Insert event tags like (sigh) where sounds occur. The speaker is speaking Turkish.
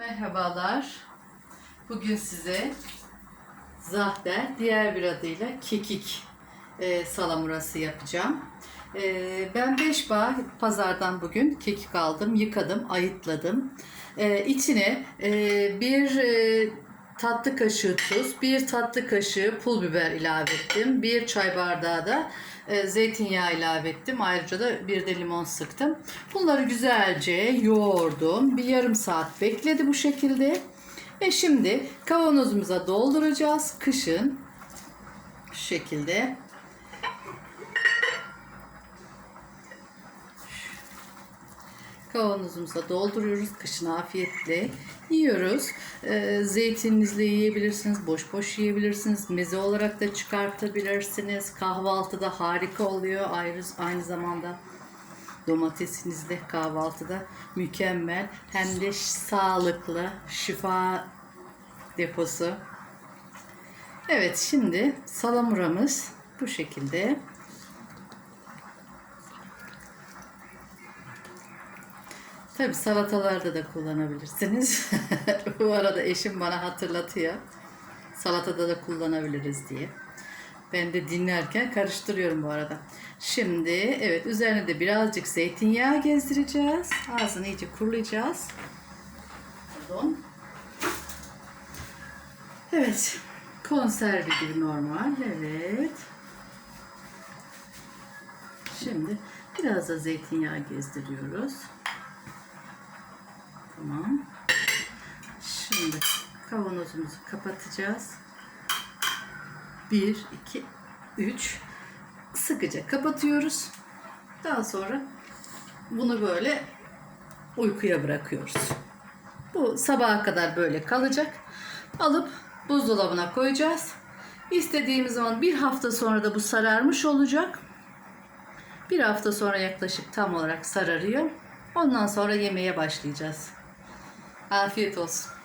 Merhabalar. Bugün size zahter, diğer bir adıyla kekik e, salamurası yapacağım. E, ben 5 bağ pazardan bugün kekik aldım, yıkadım, ayıtladım. E, içine e, bir e, tatlı kaşığı tuz, bir tatlı kaşığı pul biber ilave ettim. Bir çay bardağı da e, zeytinyağı ilave ettim. Ayrıca da bir de limon sıktım. Bunları güzelce yoğurdum. Bir yarım saat bekledi bu şekilde. Ve şimdi kavanozumuza dolduracağız. Kışın şu şekilde. Kavanozumuza dolduruyoruz. Kışın afiyetle yiyoruz. Ee, zeytininizle yiyebilirsiniz. Boş boş yiyebilirsiniz. Meze olarak da çıkartabilirsiniz. Kahvaltıda harika oluyor. Ayrı, aynı zamanda domatesinizle kahvaltıda mükemmel. Hem de sağlıklı. Şifa deposu. Evet şimdi salamuramız bu şekilde. Tabi salatalarda da kullanabilirsiniz. (laughs) Bu arada eşim bana hatırlatıyor. Salatada da kullanabiliriz diye. Ben de dinlerken karıştırıyorum bu arada. Şimdi evet üzerine de birazcık zeytinyağı gezdireceğiz. Ağzını iyice kurulayacağız. Pardon. Evet. Konserve gibi normal. Evet. Şimdi biraz da zeytinyağı gezdiriyoruz. Şimdi kavanozumuzu kapatacağız. 1, 2, 3 sıkıca kapatıyoruz. Daha sonra bunu böyle uykuya bırakıyoruz. Bu sabaha kadar böyle kalacak. Alıp buzdolabına koyacağız. İstediğimiz zaman bir hafta sonra da bu sararmış olacak. Bir hafta sonra yaklaşık tam olarak sararıyor. Ondan sonra yemeye başlayacağız. Afiyet olsun.